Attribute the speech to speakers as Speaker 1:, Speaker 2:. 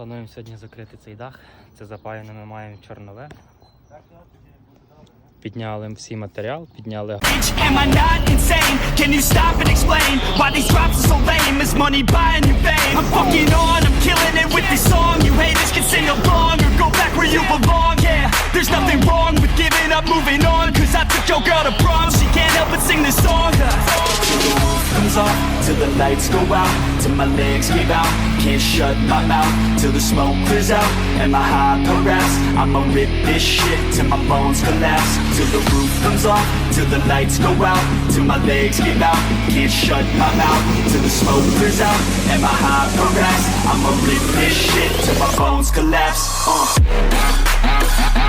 Speaker 1: Плануємо сьогодні закрити цей дах. Це запаяне ми маємо чорнове. Підняли всі матеріал, підняли.
Speaker 2: Yeah. The off, till the lights go out, till my legs give out. Can't shut my mouth till the smoke clears out. And my high harass, I'ma rip this shit till my bones collapse. Till the roof comes off, till the lights go out, till my legs give out. Can't shut my mouth till the smoke clears out. And my high harass, I'ma rip this shit till my bones collapse. Uh.